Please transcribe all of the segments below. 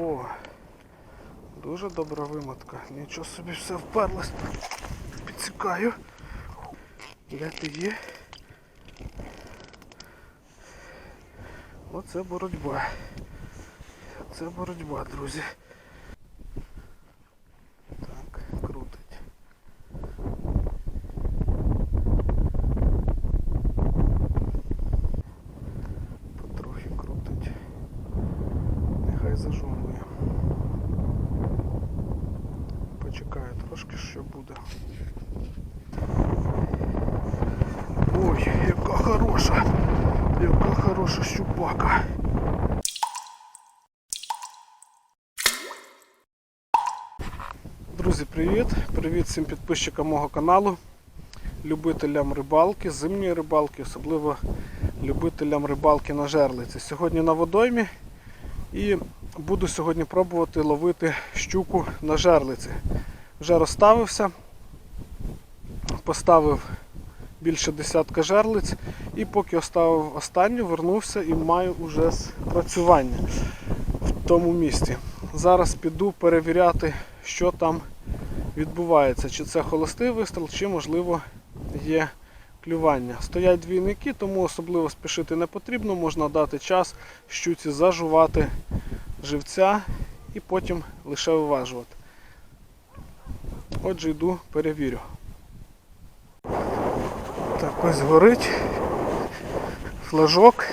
О, дуже добра вимотка. Нічого собі все вперлось. Підсікаю. Де ти є? Оце боротьба. Це боротьба, друзі. Так, крутить. Потрохи крутить. Нехай зажовує. Почекаю трошки, що буде. Ой, яка хороша! Яка хороша щупака! Друзі, привіт! Привіт всім підписчикам мого каналу, любителям рибалки, зимньої рибалки, особливо любителям рибалки на жерлиці. Сьогодні на водоймі і буду сьогодні пробувати ловити щуку на жерлиці. Вже розставився, поставив більше десятка жерлиць і поки оставив останню, вернувся і маю уже спрацювання в тому місці. Зараз піду перевіряти, що там відбувається. Чи це холостий вистріл, чи можливо є клювання. Стоять двійники, тому особливо спішити не потрібно, можна дати час щуці зажувати живця і потім лише виважувати. Отже, йду перевірю. Так, ось горить флажок.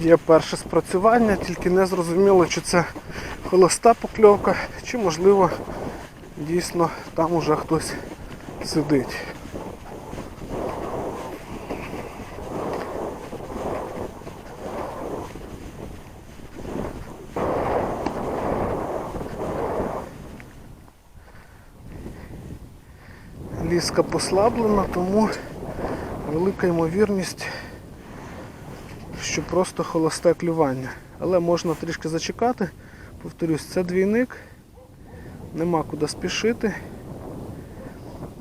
Є перше спрацювання, тільки не зрозуміло, чи це холоста покльовка, чи можливо дійсно там уже хтось сидить. Ліска послаблена, тому велика ймовірність, що просто холосте клювання. Але можна трішки зачекати. Повторюсь, це двійник, нема куди спішити.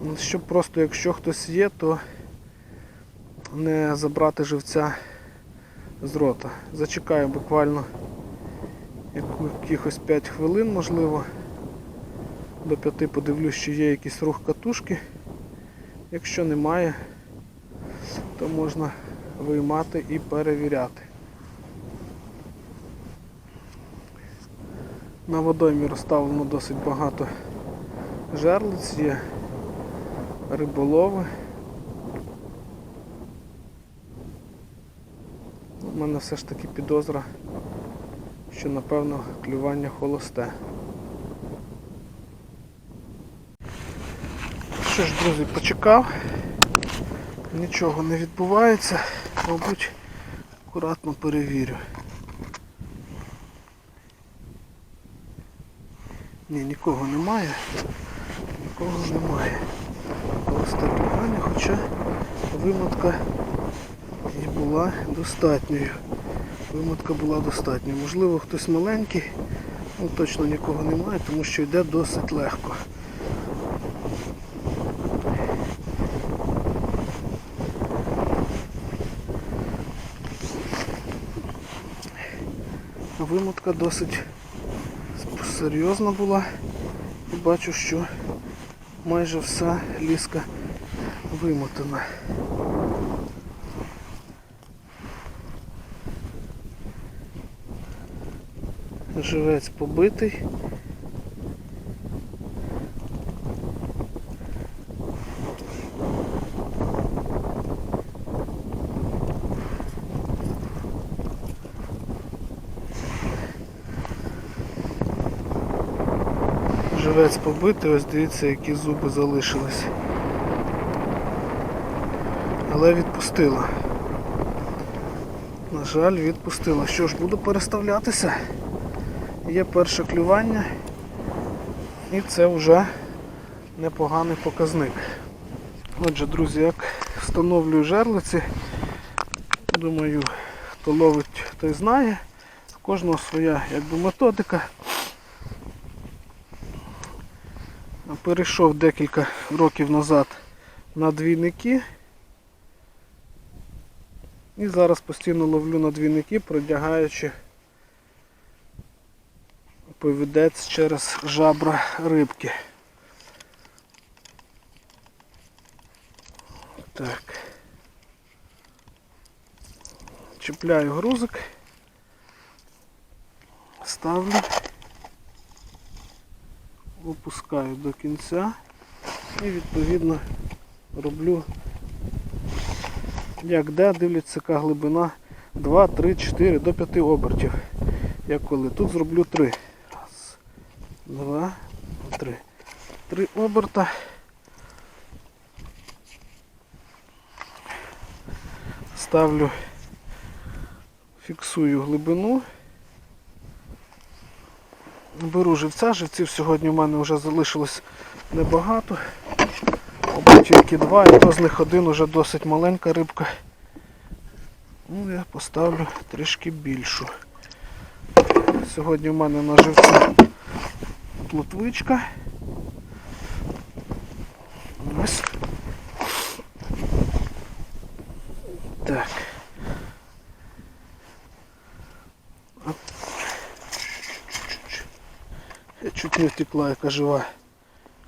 Ну, Щоб просто, якщо хтось є, то не забрати живця з рота. Зачекаю буквально якихось 5 хвилин, можливо. До 5 подивлюсь, чи є якийсь рух катушки. Якщо немає, то можна виймати і перевіряти. На водоймі розставлено досить багато жерлиць, є риболови. У мене все ж таки підозра, що напевно клювання холосте. Що ж, друзі, почекав. Нічого не відбувається. Мабуть, акуратно перевірю. Ні, нікого немає. Нікого немає. Ось клювання, хоча вимотка і була достатньою. Вимотка була достатньою. Можливо, хтось маленький, ну точно нікого немає, тому що йде досить легко. Вимотка досить серйозна була. І бачу, що майже вся ліска вимотана. Живець побитий. Живець побитий, ось дивіться, які зуби залишились. Але відпустила. На жаль, відпустила. Що ж, буду переставлятися. Є перше клювання. І це вже непоганий показник. Отже, друзі, як встановлюю жерлиці, думаю, хто ловить, той знає. У кожного своя якби, методика. Перейшов декілька років назад на двійники. І зараз постійно ловлю на двійники, продягаючи повідець через жабра рибки. Так. Чіпляю грузик. Ставлю. Опускаю до кінця і відповідно роблю як де, дивляться, яка глибина 2, 3, 4 до 5 обертів. Як коли. Тут зроблю 3. Раз, два, три. Три оберта. Ставлю, фіксую глибину. Беру живця, живців сьогодні в мене вже залишилось небагато. Мабуть, тільки два, і то з них один уже досить маленька рибка. Ну, я поставлю трішки більшу. Сьогодні в мене на живцю плотвичка. Ось. Так. Оп. Я чуть втекла, яка жива.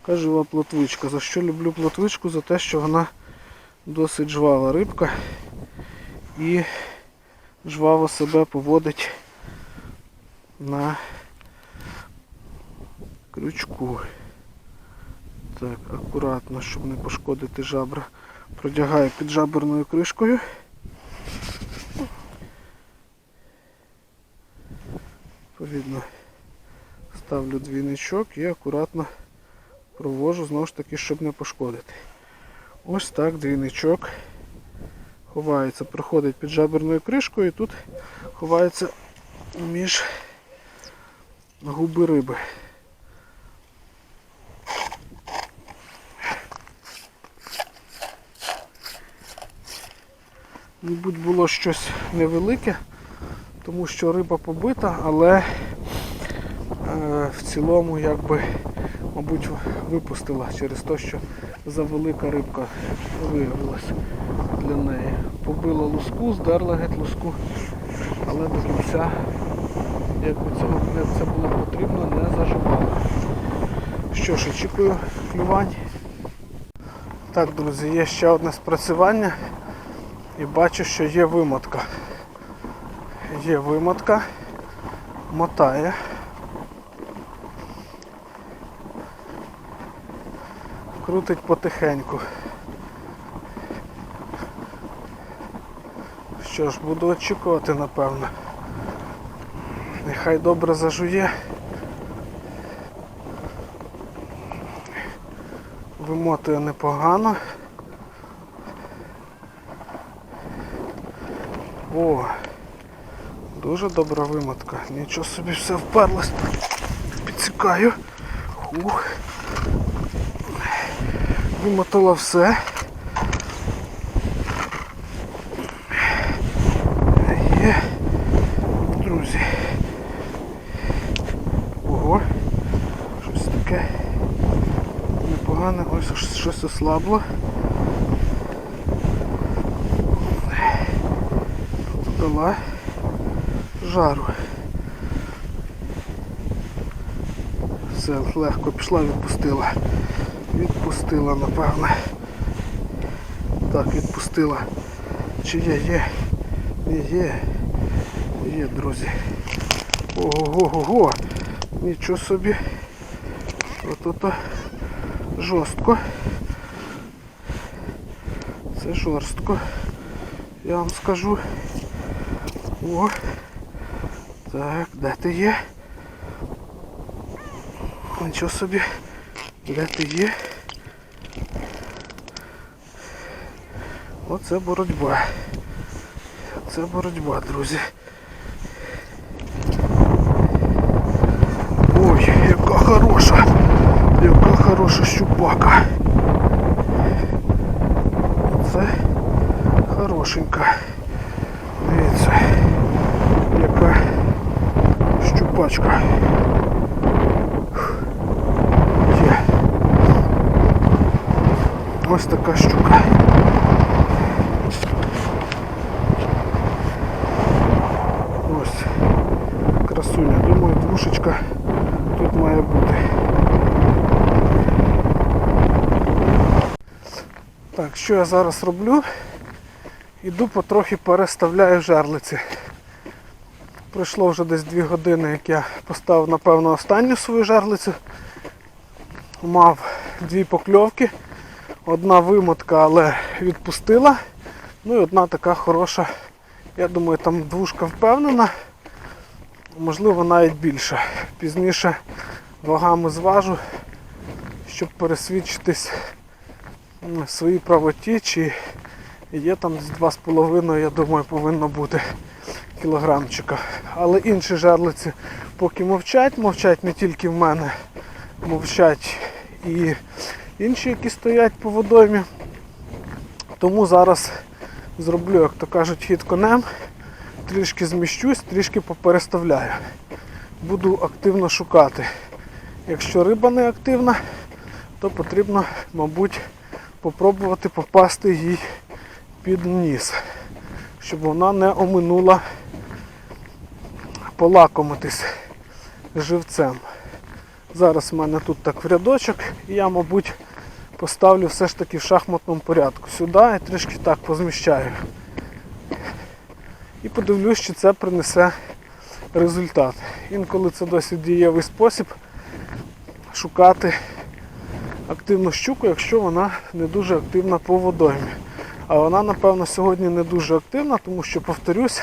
Яка жива плотвичка. За що люблю плотвичку? За те, що вона досить жвава рибка і жваво себе поводить на крючку. Так, акуратно, щоб не пошкодити жабра. Продягаю під жаберною кришкою. Відповідно, ставлю двійничок і акуратно провожу знову ж таки, щоб не пошкодити. Ось так двійничок ховається, проходить під жаберною кришкою і тут ховається між губи риби. Мабуть, було щось невелике, тому що риба побита, але в цілому якби, мабуть, випустила через те, що завелика рибка виявилася для неї. Побила луску, здерла геть луску, але до кінця, якби цього це було потрібно, не заживала. Що ж, очікую клювань. Так, друзі, є ще одне спрацювання і бачу, що є вимотка. Є вимотка, мотає. Крутить потихеньку. Що ж, буду очікувати, напевно. Нехай добре зажує. Вимотує непогано. О, дуже добра вимотка. Нічого собі все вперлось. Підсікаю. Ух. Вимотала все. Є. Друзі. Ого. Щось таке непогане. Ось щось ослабло. дала жару. Все легко пішла, відпустила. Відпустила, напевне. Так, відпустила. Чи є, є? Є, є. Друзі. Ого-го-го-го. Нічого собі. От-ото жорстко. Це жорстко. Я вам скажу. О! Так, де ти є? Нічого собі. Де ти є? Оце боротьба. Це боротьба, друзі. Ой, яка хороша! Яка хороша щупака. Це хорошенька. Дивіться, яка щупачка. Є. Ось така щука. Ось. Красуня. Думаю, двушечка має бути. Так, що я зараз роблю? Іду потрохи переставляю жерлиці. Пройшло вже десь 2 години, як я поставив, напевно, останню свою жерлицю. Мав дві покльовки. Одна вимотка, але відпустила. Ну і одна така хороша. Я думаю, там двушка впевнена. Можливо, навіть більше. Пізніше вагами зважу, щоб пересвідчитись своїй правоті, чи є там десь 2,5, я думаю, повинно бути кілограмчика. Але інші жерлиці поки мовчать, мовчать не тільки в мене, мовчать і інші, які стоять по водоймі. Тому зараз зроблю, як то кажуть, хід конем, трішки зміщусь, трішки попереставляю. Буду активно шукати. Якщо риба не активна, то потрібно, мабуть, попробувати попасти їй під ніс, щоб вона не оминула полакомитись живцем. Зараз в мене тут так в рядочок, і я, мабуть, поставлю все ж таки в шахматному порядку. Сюди і трішки так позміщаю. І подивлюсь, чи це принесе результат. Інколи це досить дієвий спосіб шукати активну щуку, якщо вона не дуже активна по водоймі. А вона, напевно, сьогодні не дуже активна, тому що, повторюсь,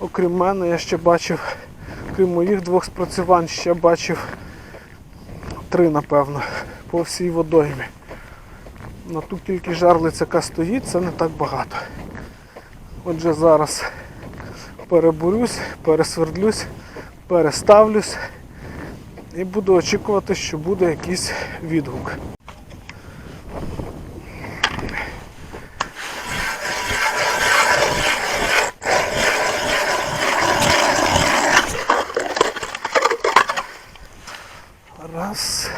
окрім мене, я ще бачив, крім моїх двох спрацювань, ще бачив три, напевно, по всій водоймі. На ту кількість жарлиць, яка стоїть, це не так багато. Отже, зараз перебурюсь, пересвердлюсь, переставлюсь і буду очікувати, що буде якийсь відгук. Раз.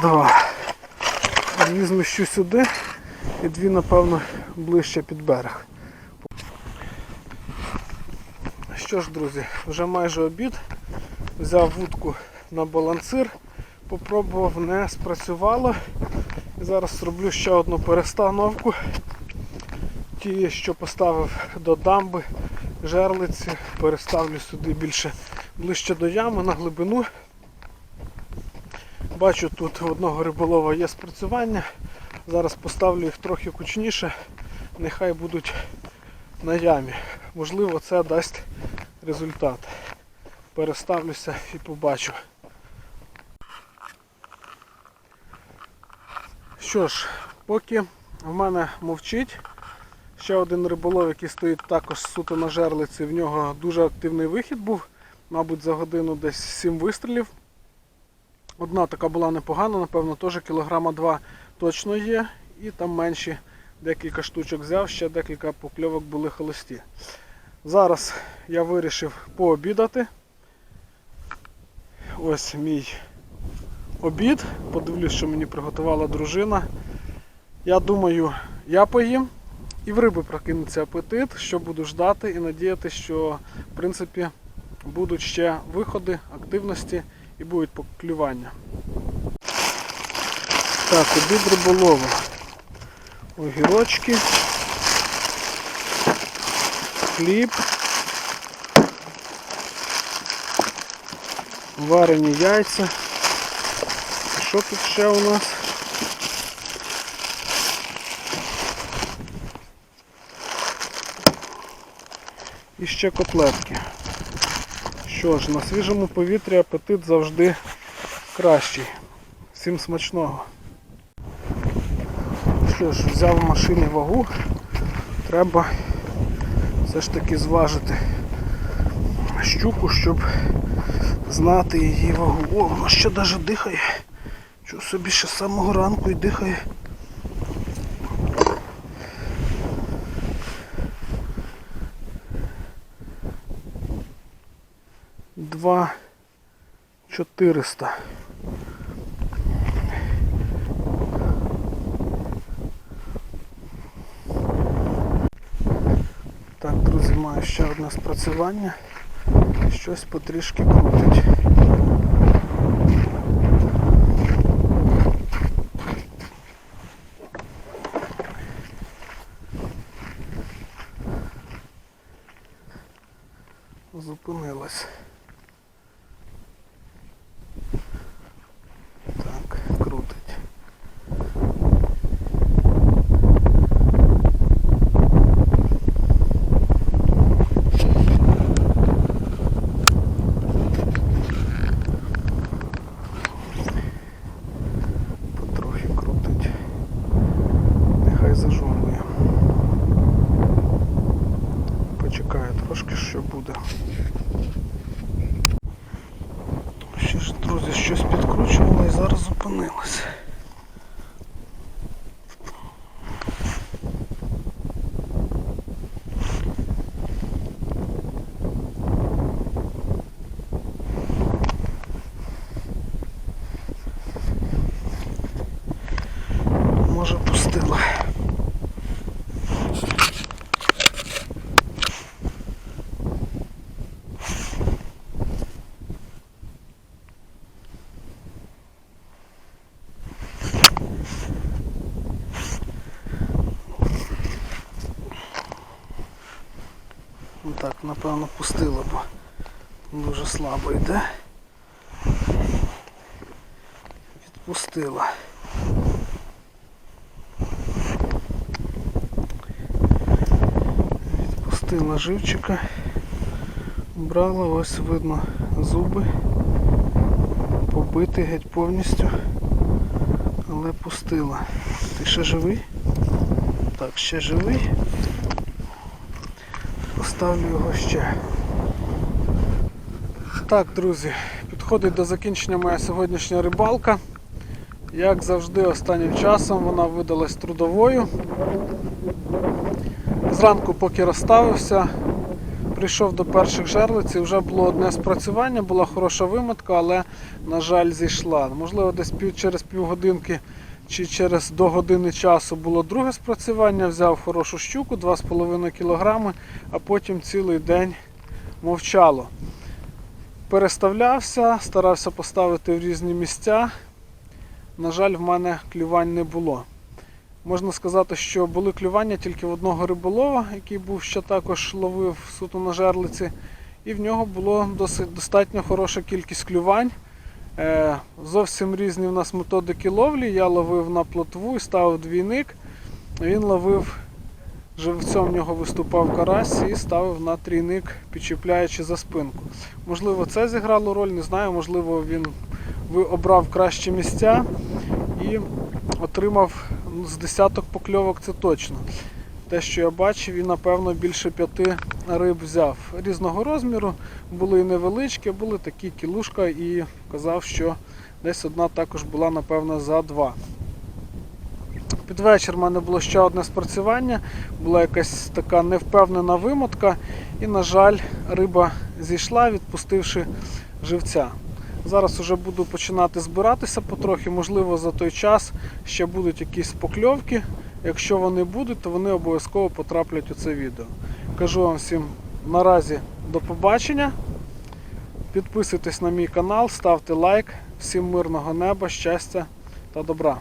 Два. Дві зміщу сюди і дві, напевно, ближче під берег. Що ж, друзі, вже майже обід. Взяв вудку на балансир, попробував, не спрацювало. І зараз зроблю ще одну перестановку. Ті, що поставив до дамби, жерлиці, переставлю сюди більше ближче до ями на глибину. Бачу, тут одного риболова є спрацювання. Зараз поставлю їх трохи кучніше, нехай будуть на ямі. Можливо, це дасть результат. Переставлюся і побачу. Що ж, поки в мене мовчить. Ще один риболов, який стоїть також суто на жерлиці, в нього дуже активний вихід був, мабуть, за годину десь 7 вистрілів. Одна така була непогана, напевно, теж кілограма 2 точно є. І там менші декілька штучок взяв, ще декілька покльовок були холості. Зараз я вирішив пообідати. Ось мій обід. Подивлюсь, що мені приготувала дружина. Я думаю, я поїм і в риби прокинеться апетит, що буду ждати і надіятися, що в принципі будуть ще виходи, активності і будуть поклювання. Так, обід риболова. Огірочки. Хліб. Варені яйця. Що тут ще у нас? І ще котлетки. Що ж, на свіжому повітрі апетит завжди кращий. Всім смачного. Що ж, взяв в машині вагу. Треба все ж таки зважити щуку, щоб знати її вагу. О, вона ще навіть дихає. Чого собі ще з самого ранку і дихає. Два 400. Так, друзі, маю ще одне спрацювання. Щось потрішки крутить. Зупинилась. Так, крутить. Потрохи крутить. Нехай зажовує. Почекаю трошки, що буде. Ще ж, друзі, щось підкручувало і зараз зупинилося. Може пустила. Ну Так, напевно, пустила, бо дуже слабо йде. Відпустила. Відпустила живчика. Брала, ось видно зуби. Побитий геть повністю. Але пустила. Ти ще живий? Так, ще живий. Поставлю його ще. Так, друзі, підходить до закінчення моя сьогоднішня рибалка. Як завжди, останнім часом вона видалась трудовою. Зранку, поки розставився, прийшов до перших жерлиць і вже було одне спрацювання, була хороша вимотка, але, на жаль, зійшла. Можливо, десь пів, через півгодинки чи через до години часу було друге спрацювання, взяв хорошу щуку 2,5 кг, а потім цілий день мовчало. Переставлявся, старався поставити в різні місця. На жаль, в мене клювань не було. Можна сказати, що були клювання тільки в одного риболова, який був ще також ловив суто на жерлиці, і в нього було досить достатньо хороша кількість клювань. Е, зовсім різні в нас методики ловлі. Я ловив на плотву і ставив двійник. Він ловив живцем в нього виступав карась і ставив на трійник, підчіпляючи за спинку. Можливо, це зіграло роль, не знаю, можливо, він обрав кращі місця і отримав ну, з десяток покльовок, це точно. Те, що я бачив, він, напевно, більше п'яти риб взяв. Різного розміру, були і невеличкі, були такі кілушка і казав, що десь одна також була, напевно, за два. Під вечір в мене було ще одне спрацювання, була якась така невпевнена вимотка, і, на жаль, риба зійшла, відпустивши живця. Зараз вже буду починати збиратися потрохи, можливо, за той час ще будуть якісь покльовки. Якщо вони будуть, то вони обов'язково потраплять у це відео. Кажу вам всім наразі до побачення. Підписуйтесь на мій канал, ставте лайк. Всім мирного неба, щастя та добра.